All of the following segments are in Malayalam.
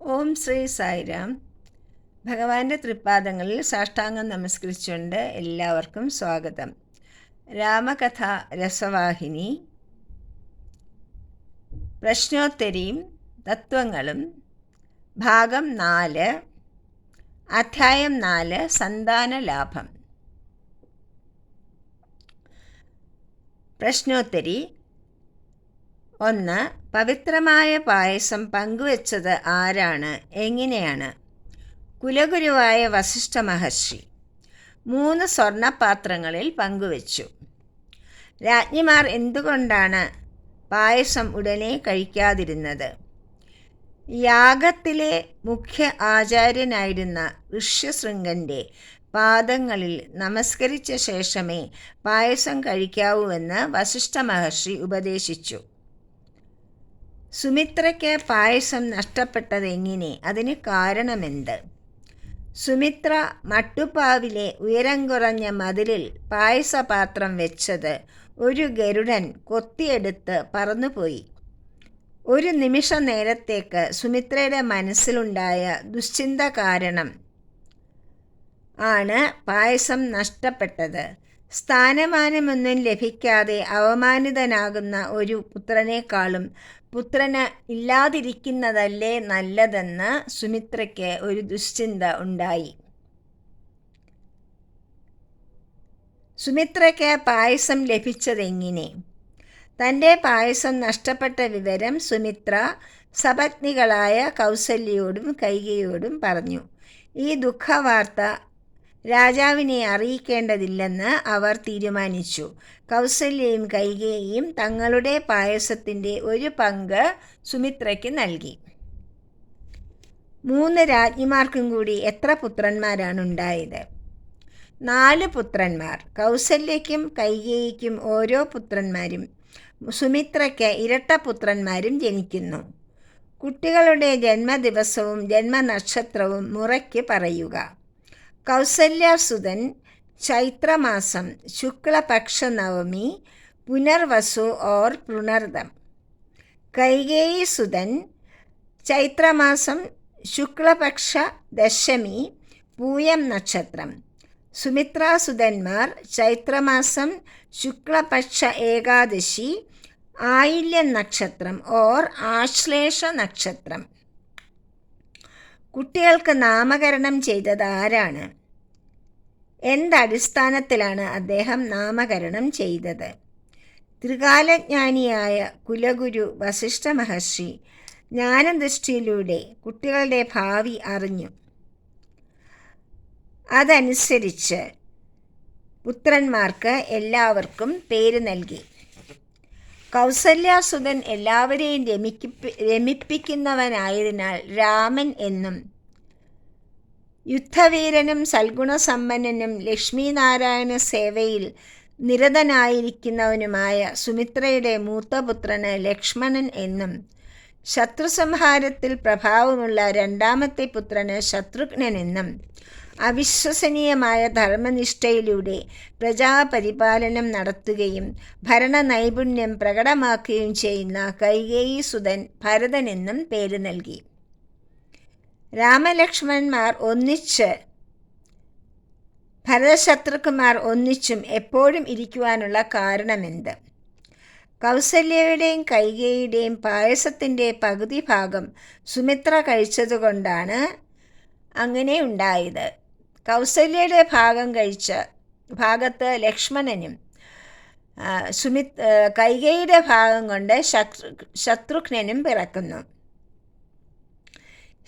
ഓം ശ്രീ സായിരാം. ഭഗവാന്റെ തൃപ്പാദങ്ങളിൽ സാഷ്ടാംഗം നമസ്കരിച്ചുകൊണ്ട് എല്ലാവർക്കും സ്വാഗതം. രാമകഥ രസവാഹിനി. പ്രശ്നോത്തരിയും തത്വങ്ങളും. ഭാഗം നാല്. അധ്യായം നാല്. സന്താന ലാഭം. പ്രശ്നോത്തരി ഒന്ന് പവിത്രമായ പായസം പങ്കുവച്ചത് ആരാണ്? എങ്ങനെയാണ്? കുലഗുരുവായ വസിഷ്ഠ മഹർഷി. മൂന്ന് സ്വർണപാത്രങ്ങളിൽ പങ്കുവച്ചു. രാജ്ഞിമാർ എന്തുകൊണ്ടാണ് പായസം ഉടനെ കഴിക്കാതിരുന്നത്? യാഗത്തിലെ മുഖ്യ ആചാര്യനായിരുന്ന ഋഷ്യശൃംഗന്റെ പാദങ്ങളിൽ നമസ്കരിച്ച ശേഷമേ പായസം കഴിക്കാവൂവെന്ന് വസിഷ്ഠ മഹർഷി ഉപദേശിച്ചു. സുമിത്രയ്ക്ക് പായസം നഷ്ടപ്പെട്ടത് എങ്ങനെ? അതിന് കാരണമെന്ത്? സുമിത്ര മട്ടുപ്പാവിലെ ഉയരം കുറഞ്ഞ മതിലിൽ പായസപാത്രം വെച്ചത് ഒരു ഗരുഡൻ കൊത്തിയെടുത്ത് പറന്നുപോയി. ഒരു നിമിഷ നേരത്തേക്ക് സുമിത്രയുടെ മനസ്സിലുണ്ടായ ദുശ്ചിന്ത കാരണം ആണ് പായസം നഷ്ടപ്പെട്ടത്. സ്ഥാനമാനമൊന്നും ലഭിക്കാതെ അവമാനിതനാകുന്ന ഒരു പുത്രനേക്കാളും പുത്രന് ഇല്ലാതിരിക്കുന്നതല്ലേ നല്ലതെന്ന് സുമിത്രയ്ക്ക് ഒരു ദുശ്ചിന്ത ഉണ്ടായി. സുമിത്രയ്ക്ക് പായസം ലഭിച്ചതെങ്ങനെ? തന്റെ പായസം നഷ്ടപ്പെട്ട വിവരം സുമിത്ര സപത്നികളായ കൗസല്യയോടും കൈകയോടും പറഞ്ഞു. ഈ ദുഃഖവാർത്ത രാജാവിനെ അറിയിക്കേണ്ടതില്ലെന്ന് അവർ തീരുമാനിച്ചു. കൗസല്യയും കൈകേയും തങ്ങളുടെ പായസത്തിന്റെ ഒരു പങ്ക് സുമിത്രയ്ക്ക് നൽകി. മൂന്ന് രാജ്ഞിമാർക്കും കൂടി എത്ര പുത്രന്മാരാണ് ഉണ്ടായത്? നാല് പുത്രന്മാർ. കൗസല്യയ്ക്കും കൈകേയിക്കും ഓരോ പുത്രന്മാരും സുമിത്രയ്ക്ക് ഇരട്ട പുത്രന്മാരും ജനിക്കുന്നു. കുട്ടികളുടെ ജന്മദിവസവും ജന്മനക്ഷത്രവും മുറയ്ക്ക് പറയുക. കൗസല്യസുതൻ ചൈത്രമാസം ശുക്ലപക്ഷ നവമി പുനർവസു ഓർ പുണർദം. കൈകേയി സുതൻ ചൈത്രമാസം ശുക്ലപക്ഷ ദശമി പൂയം നക്ഷത്രം. സുമിത്രാസുതന്മാർ ചൈത്രമാസം ശുക്ലപക്ഷ ഏകാദശി ആയില്യ നക്ഷത്രം ഓർ ആശ്ലേഷ നക്ഷത്രം. കുട്ടികൾക്ക് നാമകരണം ചെയ്തത് ആരാണ്? എന്തടിസ്ഥാനത്തിലാണ് അദ്ദേഹം നാമകരണം ചെയ്തത്? ത്രികാലജ്ഞാനിയായ കുലഗുരു വസിഷ്ഠ മഹർഷി ജ്ഞാനദൃഷ്ടിയിലൂടെ കുട്ടികളുടെ ഭാവി അറിഞ്ഞു. അതനുസരിച്ച് പുത്രന്മാർക്ക് എല്ലാവർക്കും പേര് നൽകി. കൗസല്യാസുതൻ എല്ലാവരെയും രമിപ്പി രമിപ്പിക്കുന്നവനായതിനാൽ രാമൻ എന്നും യുദ്ധവീരനും സൽഗുണസമ്പന്നനും ലക്ഷ്മീനാരായണ സേവയിൽ നിരതനായിരിക്കുന്നവനുമായ സുമിത്രയുടെ മൂത്തപുത്രന് ലക്ഷ്മണൻ എന്നും ശത്രുസംഹാരത്തിൽ പ്രഭാവമുള്ള രണ്ടാമത്തെ പുത്രന് ശത്രുഘ്നൻ എന്നും അവിശ്വസനീയമായ ധർമ്മനിഷ്ഠയിലൂടെ പ്രജാപരിപാലനം നടത്തുകയും ഭരണ നൈപുണ്യം പ്രകടമാക്കുകയും ചെയ്യുന്ന കൈകേയി സുതൻ ഭരതനെന്നും പേര് നൽകി. രാമലക്ഷ്മണന്മാർ ഒന്നിച്ച് ഭരതശത്രുക്കുമാർ ഒന്നിച്ചും എപ്പോഴും ഇരിക്കുവാനുള്ള കാരണമെന്ത്? കൗസല്യയുടെയും കൈകയുടെയും പായസത്തിന്റെ പകുതി ഭാഗം സുമിത്ര കഴിച്ചതുകൊണ്ടാണ് അങ്ങനെ ഉണ്ടായത്. കൗസല്യയുടെ ഭാഗം കഴിച്ച ഭാഗത്ത് ലക്ഷ്മണനും സുമിത് കൈകയുടെ ഭാഗം കൊണ്ട് ശത്രു ശത്രുഘ്നനും പിറക്കുന്നു.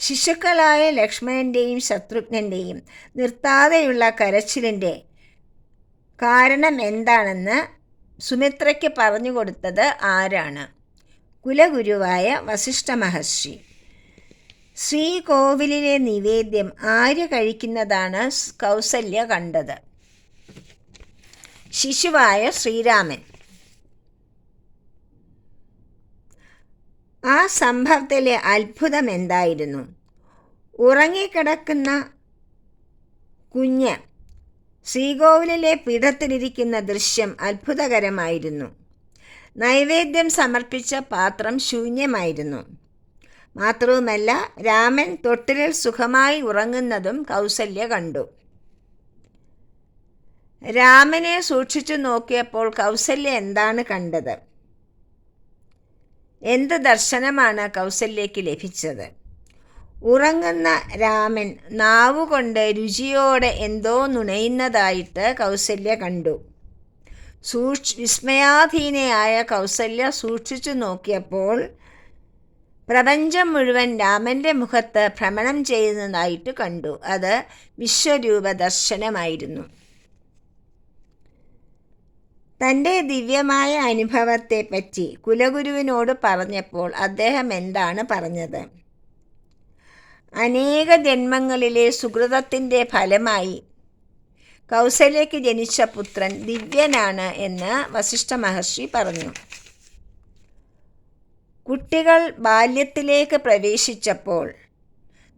ശിശുക്കളായ ലക്ഷ്മണന്റെയും ശത്രുഘ്നന്റെയും നിർത്താതെയുള്ള കരച്ചിലിന്റെ കാരണം എന്താണെന്ന് സുമിത്രയ്ക്ക് പറഞ്ഞു കൊടുത്തത് ആരാണ്? കുലഗുരുവായ വസിഷ്ഠ മഹർഷി. ശ്രീകോവിലിലെ നിവേദ്യം ആര് കഴിക്കുന്നതാണ് കൗസല്യ കണ്ടത്? ശിശുവായ ശ്രീരാമൻ. സംഭവത്തിലെ അത്ഭുതം എന്തായിരുന്നു ഉറങ്ങിക്കിടക്കുന്ന കുഞ്ഞ് ശ്രീകോവിലിലെ പീഠത്തിലിരിക്കുന്ന ദൃശ്യം അത്ഭുതകരമായിരുന്നു. നൈവേദ്യം സമർപ്പിച്ച പാത്രം ശൂന്യമായിരുന്നു. മാത്രവുമല്ല രാമൻ തൊട്ടിലിൽ സുഖമായി ഉറങ്ങുന്നതും കൗസല്യ കണ്ടു. രാമനെ സൂക്ഷിച്ചു നോക്കിയപ്പോൾ കൗസല്യ എന്താണ് കണ്ടത്? എന്ത് ദർശനമാണ് കൗസല്യയ്ക്ക് ലഭിച്ചത്? ഉറങ്ങുന്ന രാമൻ നാവുകൊണ്ട് രുചിയോടെ എന്തോ നുണയുന്നതായിട്ട് കൗസല്യ കണ്ടു. സൂക്ഷ് വിസ്മയാധീനയായ കൗസല്യ സൂക്ഷിച്ചു നോക്കിയപ്പോൾ പ്രപഞ്ചം മുഴുവൻ രാമന്റെ മുഖത്ത് ഭ്രമണം ചെയ്യുന്നതായിട്ട് കണ്ടു. അത് വിശ്വരൂപ ദർശനമായിരുന്നു തന്റെ ദിവ്യമായ അനുഭവത്തെപ്പറ്റി കുലഗുരുവിനോട് പറഞ്ഞപ്പോൾ അദ്ദേഹം എന്താണ് പറഞ്ഞത്? അനേക ജന്മങ്ങളിലെ സുഹൃതത്തിന്റെ ഫലമായി കൗസല്യയ്ക്ക് ജനിച്ച പുത്രൻ ദിവ്യനാണ് എന്ന് വസിഷ്ഠ മഹർഷി പറഞ്ഞു. കുട്ടികൾ ബാല്യത്തിലേക്ക് പ്രവേശിച്ചപ്പോൾ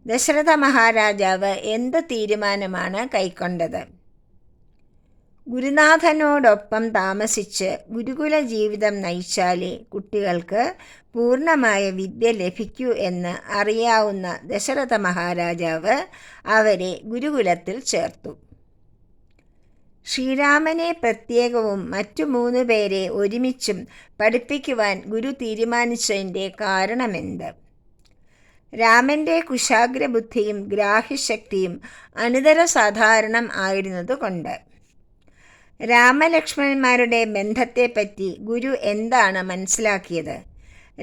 ദശരഥ മഹാരാജാവ് എന്ത് തീരുമാനമാണ് കൈക്കൊണ്ടത്? ഗുരുനാഥനോടൊപ്പം താമസിച്ച് ഗുരുകുല ജീവിതം നയിച്ചാലേ കുട്ടികൾക്ക് പൂർണമായ വിദ്യ ലഭിക്കൂ എന്ന് അറിയാവുന്ന ദശരഥ മഹാരാജാവ് അവരെ ഗുരുകുലത്തിൽ ചേർത്തു. ശ്രീരാമനെ പ്രത്യേകവും മറ്റു മൂന്ന് പേരെ ഒരുമിച്ചും പഠിപ്പിക്കുവാൻ ഗുരു തീരുമാനിച്ചതിന്റെ കാരണമെന്ത്? രാമന്റെ കുശാഗ്രബുദ്ധിയും ഗ്രാഹ്യശക്തിയും അനിതര സാധാരണം ആയിരുന്നതുകൊണ്ട്. രാമലക്ഷ്മണന്മാരുടെ ബന്ധത്തെപ്പറ്റി ഗുരു എന്താണ് മനസ്സിലാക്കിയത്?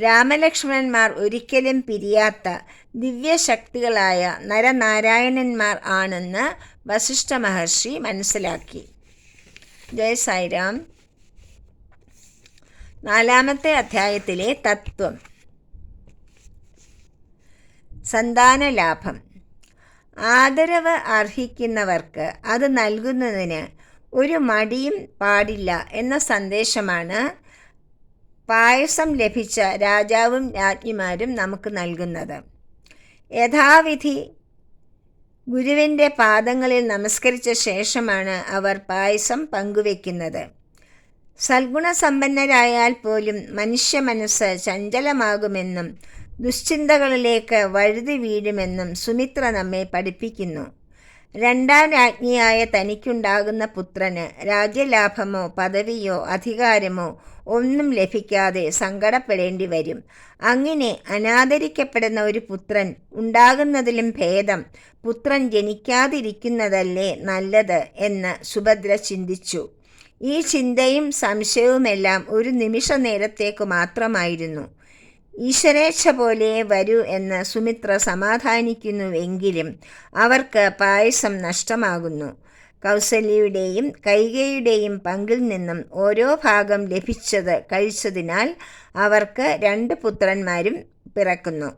രാമലക്ഷ്മണന്മാർ ഒരിക്കലും പിരിയാത്ത ദിവ്യശക്തികളായ നരനാരായണന്മാർ ആണെന്ന് വസിഷ്ഠ മഹർഷി മനസ്സിലാക്കി. ജയ സായിരാം. നാലാമത്തെ അധ്യായത്തിലെ തത്വം. സന്താനലാഭം. ആദരവ് അർഹിക്കുന്നവർക്ക് അത് നൽകുന്നതിന് ഒരു മടിയും പാടില്ല എന്ന സന്ദേശമാണ് പായസം ലഭിച്ച രാജാവും രാജ്ഞിമാരും നമുക്ക് നൽകുന്നത്. യഥാവിധി ഗുരുവിന്റെ പാദങ്ങളിൽ നമസ്കരിച്ച ശേഷമാണ് അവർ പായസം പങ്കുവെക്കുന്നത്. സൽഗുണസമ്പന്നരായാൽ പോലും മനുഷ്യ മനസ്സ് ചഞ്ചലമാകുമെന്നും ദുശ്ചിന്തകളിലേക്ക് വഴുതി വീഴുമെന്നും സുമിത്ര നമ്മെ പഠിപ്പിക്കുന്നു. രണ്ടാം രാജ്ഞിയായ തനിക്കുണ്ടാകുന്ന പുത്രന് രാജ്യലാഭമോ പദവിയോ അധികാരമോ ഒന്നും ലഭിക്കാതെ സങ്കടപ്പെടേണ്ടി വരും. അങ്ങനെ അനാദരിക്കപ്പെടുന്ന ഒരു പുത്രൻ ഉണ്ടാകുന്നതിലും ഭേദം പുത്രൻ ജനിക്കാതിരിക്കുന്നതല്ലേ നല്ലത് എന്ന് സുഭദ്ര ചിന്തിച്ചു. ഈ ചിന്തയും സംശയവുമെല്ലാം ഒരു നിമിഷ നേരത്തേക്ക് മാത്രമായിരുന്നു. ഈശ്വരേച്ഛ പോലെ വരൂ എന്ന് സുമിത്ര സമാധാനിക്കുന്നുവെങ്കിലും അവർക്ക് പായസം നഷ്ടമാകുന്നു. കൗസല്യയുടെയും കൈകയുടെയും പങ്കിൽ നിന്നും ഓരോ ഭാഗം ലഭിച്ചത് കഴിച്ചതിനാൽ അവർക്ക് രണ്ട് പുത്രന്മാരും പിറക്കുന്നു.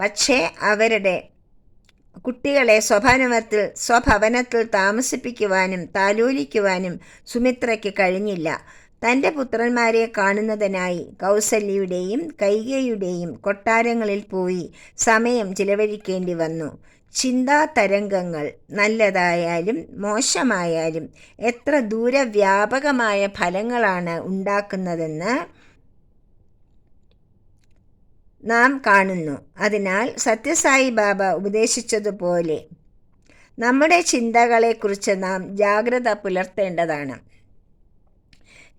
പക്ഷേ അവരുടെ കുട്ടികളെ സ്വഭവനത്തിൽ സ്വഭവനത്തിൽ താമസിപ്പിക്കുവാനും താലോലിക്കുവാനും സുമിത്രയ്ക്ക് കഴിഞ്ഞില്ല. തന്റെ പുത്രന്മാരെ കാണുന്നതിനായി കൗസല്യയുടെയും കൈകയുടെയും കൊട്ടാരങ്ങളിൽ പോയി സമയം ചിലവഴിക്കേണ്ടി വന്നു. ചിന്താ തരംഗങ്ങൾ നല്ലതായാലും മോശമായാലും എത്ര ദൂരവ്യാപകമായ ഫലങ്ങളാണ് ഉണ്ടാക്കുന്നതെന്ന് നാം കാണുന്നു. അതിനാൽ സത്യസായി ബാബ ഉപദേശിച്ചതുപോലെ നമ്മുടെ ചിന്തകളെക്കുറിച്ച് നാം ജാഗ്രത പുലർത്തേണ്ടതാണ്.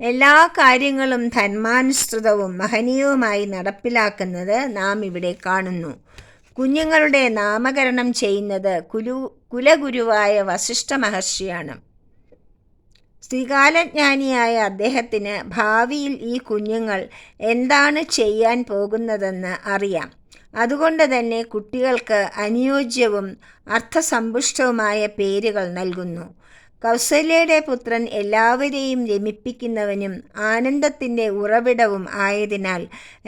എല്ലാ കാര്യങ്ങളും ധന്മാനുസൃതവും മഹനീയവുമായി നടപ്പിലാക്കുന്നത് നാം ഇവിടെ കാണുന്നു. കുഞ്ഞുങ്ങളുടെ നാമകരണം ചെയ്യുന്നത് കുലു കുലഗുരുവായ വസിഷ്ഠ മഹർഷിയാണ്. ശ്രീകാലജ്ഞാനിയായ അദ്ദേഹത്തിന് ഭാവിയിൽ ഈ കുഞ്ഞുങ്ങൾ എന്താണ് ചെയ്യാൻ പോകുന്നതെന്ന് അറിയാം. അതുകൊണ്ട് തന്നെ കുട്ടികൾക്ക് അനുയോജ്യവും അർത്ഥസമ്പുഷ്ടവുമായ പേരുകൾ നൽകുന്നു. കൗസല്യയുടെ പുത്രൻ എല്ലാവരെയും രമിപ്പിക്കുന്നവനും ആനന്ദത്തിന്റെ ഉറവിടവും ആയതിനാൽ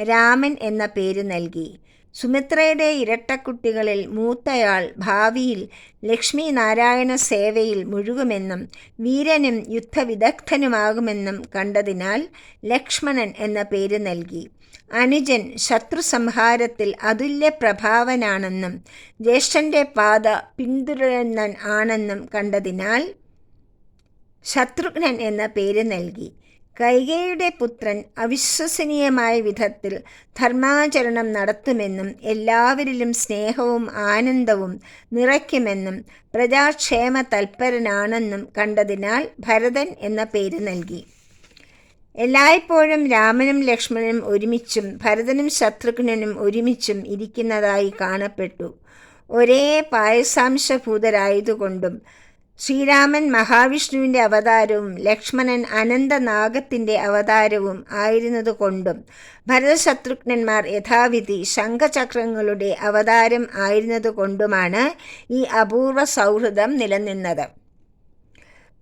രാമൻ എന്ന പേര് നൽകി. സുമിത്രയുടെ ഇരട്ടക്കുട്ടികളിൽ മൂത്തയാൾ ഭാവിയിൽ ലക്ഷ്മി നാരായണ സേവയിൽ മുഴുകുമെന്നും വീരനും യുദ്ധവിദഗ്ധനുമാകുമെന്നും കണ്ടതിനാൽ ലക്ഷ്മണൻ എന്ന പേര് നൽകി. അനുജൻ ശത്രു സംഹാരത്തിൽ അതുല്യ പ്രഭാവനാണെന്നും ജ്യേഷ്ഠന്റെ പാത പിന്തുടരുന്നൻ ആണെന്നും കണ്ടതിനാൽ ശത്രുഘ്നൻ എന്ന പേര് നൽകി. കൈകയുടെ പുത്രൻ അവിശ്വസനീയമായ വിധത്തിൽ ധർമാചരണം നടത്തുമെന്നും എല്ലാവരിലും സ്നേഹവും ആനന്ദവും നിറയ്ക്കുമെന്നും പ്രജാക്ഷേമ തൽപരനാണെന്നും കണ്ടതിനാൽ ഭരതൻ എന്ന പേര് നൽകി. എല്ലായ്പ്പോഴും രാമനും ലക്ഷ്മണനും ഒരുമിച്ചും ഭരതനും ശത്രുഘ്നനും ഒരുമിച്ചും ഇരിക്കുന്നതായി കാണപ്പെട്ടു. ഒരേ പായസാംശഭൂതരായതുകൊണ്ടും ശ്രീരാമൻ മഹാവിഷ്ണുവിന്റെ അവതാരവും ലക്ഷ്മണൻ അനന്തനാഗത്തിന്റെ അവതാരവും ആയിരുന്നതുകൊണ്ടും ഭരതശത്രുഘ്നന്മാർ യഥാവിധി ശംഖചക്രങ്ങളുടെ അവതാരം ആയിരുന്നതുകൊണ്ടുമാണ് ഈ അപൂർവ സൗഹൃദം നിലനിന്നത്.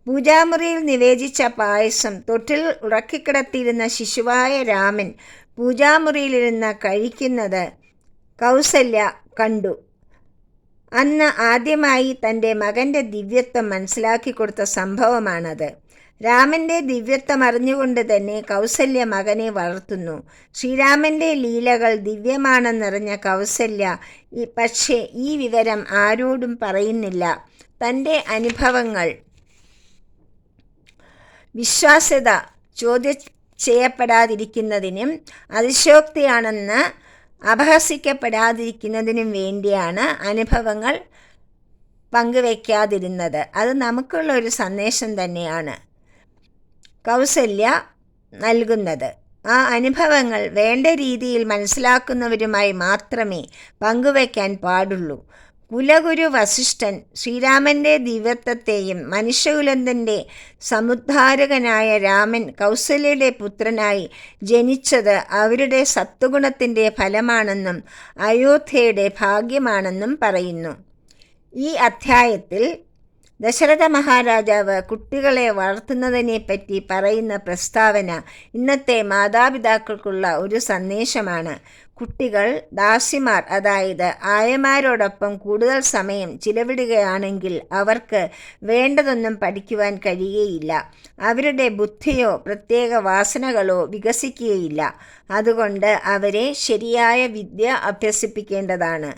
പൂജാമുറിയിൽ നിവേദിച്ച പായസം തൊട്ടിൽ ഉറക്കിക്കിടത്തിയിരുന്ന ശിശുവായ രാമൻ പൂജാമുറിയിലിരുന്ന് കഴിക്കുന്നത് കൗസല്യ കണ്ടു. അന്ന് ആദ്യമായി തന്റെ മകന്റെ ദിവ്യത്വം മനസ്സിലാക്കി കൊടുത്ത സംഭവമാണത്. രാമന്റെ ദിവ്യത്വം അറിഞ്ഞുകൊണ്ട് തന്നെ കൗസല്യ മകനെ വളർത്തുന്നു. ശ്രീരാമന്റെ ലീലകൾ ദിവ്യമാണെന്നറിഞ്ഞ കൗസല്യ പക്ഷേ ഈ വിവരം ആരോടും പറയുന്നില്ല. തന്റെ അനുഭവങ്ങൾ. വിശ്വാസ്യത ചോദ്യം ചെയ്യപ്പെടാതിരിക്കുന്നതിനും അതിശോക്തിയാണെന്ന് അപഹസിക്കപ്പെടാതിരിക്കുന്നതിനും വേണ്ടിയാണ് അനുഭവങ്ങൾ പങ്കുവയ്ക്കാതിരുന്നത് അത് നമുക്കുള്ള ഒരു സന്ദേശം തന്നെയാണ്. കൗസല്യ നൽകുന്നത്. ആ അനുഭവങ്ങൾ വേണ്ട രീതിയിൽ മനസ്സിലാക്കുന്നവരുമായി മാത്രമേ പങ്കുവയ്ക്കാൻ പാടുള്ളൂ. കുലഗുരു വസിഷ്ഠൻ ശ്രീരാമന്റെ ദിവ്യത്വത്തെയും മനുഷ്യകുലന്തന്റെ സമുദ്ധാരകനായ രാമൻ കൗസല്യയുടെ പുത്രനായി ജനിച്ചത് അവരുടെ സത്വഗുണത്തിന്റെ ഫലമാണെന്നും അയോധ്യയുടെ ഭാഗ്യമാണെന്നും പറയുന്നു. ഈ അധ്യായത്തിൽ ദശരഥ മഹാരാജാവ് കുട്ടികളെ വളർത്തുന്നതിനെപ്പറ്റി പറയുന്ന പ്രസ്താവന ഇന്നത്തെ മാതാപിതാക്കൾക്കുള്ള ഒരു സന്ദേശമാണ്. കുട്ടികൾ ദാസിമാർ അതായത് ആയമാരോടൊപ്പം കൂടുതൽ സമയം ചിലവിടുകയാണെങ്കിൽ അവർക്ക് വേണ്ടതൊന്നും പഠിക്കുവാൻ കഴിയുകയില്ല. അവരുടെ ബുദ്ധിയോ പ്രത്യേക വാസനകളോ വികസിക്കുകയില്ല. അതുകൊണ്ട് അവരെ ശരിയായ വിദ്യ അഭ്യസിപ്പിക്കേണ്ടതാണ്.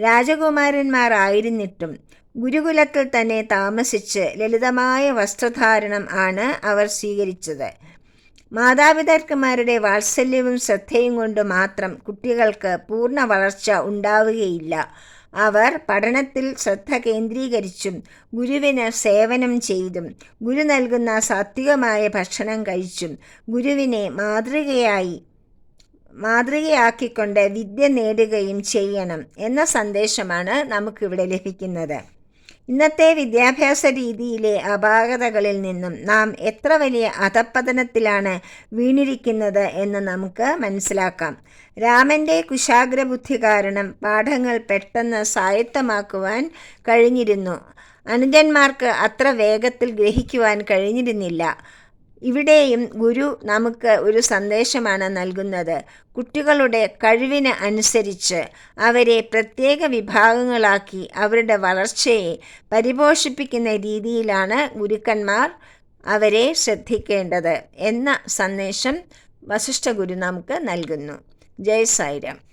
രാജകുമാരന്മാരായിരുന്നിട്ടും ഗുരുകുലത്തിൽ തന്നെ താമസിച്ച് ലളിതമായ വസ്ത്രധാരണം ആണ് അവർ സ്വീകരിച്ചത്. മാതാപിതാക്കന്മാരുടെ വാത്സല്യവും ശ്രദ്ധയും കൊണ്ട് മാത്രം കുട്ടികൾക്ക് പൂർണ വളർച്ച ഉണ്ടാവുകയില്ല. അവർ പഠനത്തിൽ ശ്രദ്ധ കേന്ദ്രീകരിച്ചും ഗുരുവിന് സേവനം ചെയ്തും ഗുരു നൽകുന്ന സാത്വികമായ ഭക്ഷണം കഴിച്ചും ഗുരുവിനെ മാതൃകയായി മാതൃകയാക്കിക്കൊണ്ട് വിദ്യ നേടുകയും ചെയ്യണം എന്ന സന്ദേശമാണ് നമുക്കിവിടെ ലഭിക്കുന്നത്. ഇന്നത്തെ വിദ്യാഭ്യാസ രീതിയിലെ അപാകതകളിൽ നിന്നും നാം എത്ര വലിയ അധപ്പതനത്തിലാണ് വീണിരിക്കുന്നത് എന്ന് നമുക്ക് മനസ്സിലാക്കാം. രാമന്റെ കുശാഗ്രബുദ്ധി കാരണം പാഠങ്ങൾ പെട്ടെന്ന് സ്വായത്തമാക്കുവാൻ കഴിഞ്ഞിരുന്നു. അനുജന്മാർക്ക് അത്ര വേഗത്തിൽ ഗ്രഹിക്കുവാൻ കഴിഞ്ഞിരുന്നില്ല. ഇവിടെയും ഗുരു നമുക്ക് ഒരു സന്ദേശമാണ് നൽകുന്നത്. കുട്ടികളുടെ കഴിവിന് അനുസരിച്ച് അവരെ പ്രത്യേക വിഭാഗങ്ങളാക്കി അവരുടെ വളർച്ചയെ പരിപോഷിപ്പിക്കുന്ന രീതിയിലാണ് ഗുരുക്കന്മാർ അവരെ ശ്രദ്ധിക്കേണ്ടത് എന്ന സന്ദേശം വസിഷ്ഠ ഗുരു നമുക്ക് നൽകുന്നു. ജയ് സായിരാം